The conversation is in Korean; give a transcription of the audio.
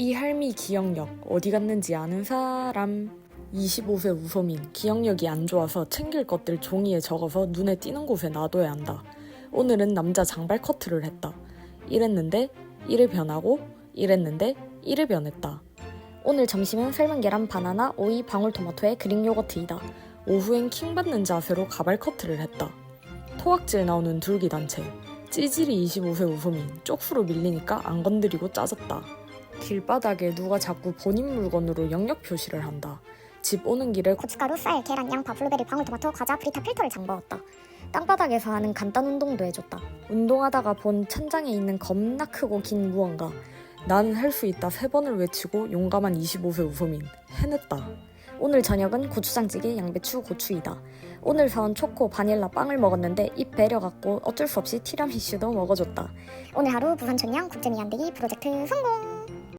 이 할미 기억력 어디 갔는지 아는 사람 25세 우소민 기억력이 안 좋아서 챙길 것들 종이에 적어서 눈에 띄는 곳에 놔둬야 한다. 오늘은 남자 장발 커트를 했다. 이랬는데 이래 변하고 이랬는데 이래 변했다. 오늘 점심은 삶은 계란, 바나나, 오이, 방울토마토에 그릭 요거트이다. 오후엔 킹 받는 자세로 가발 커트를 했다. 토악질 나오는 둘기 단체. 찌질이 25세 우소민 쪽수로 밀리니까 안 건드리고 짜졌다. 길바닥에 누가 자꾸 본인 물건으로 영역 표시를 한다. 집 오는 길에 고춧가루, 쌀, 계란, 양파, 블루베리, 방울토마토, 과자, 브리타 필터를 장봐왔다. 땅바닥에서 하는 간단 운동도 해줬다. 운동하다가 본 천장에 있는 겁나 크고 긴 무언가. 나는 할 수 있다 세 번을 외치고 용감한 25세 우소민 해냈다. 오늘 저녁은 고추장찌개, 양배추, 고추이다. 오늘 사온 초코, 바닐라 빵을 먹었는데 입 배려갖고 어쩔 수 없이 티라미슈도 먹어줬다. 오늘 하루 부산 촌양 국제미안대기 프로젝트 성공!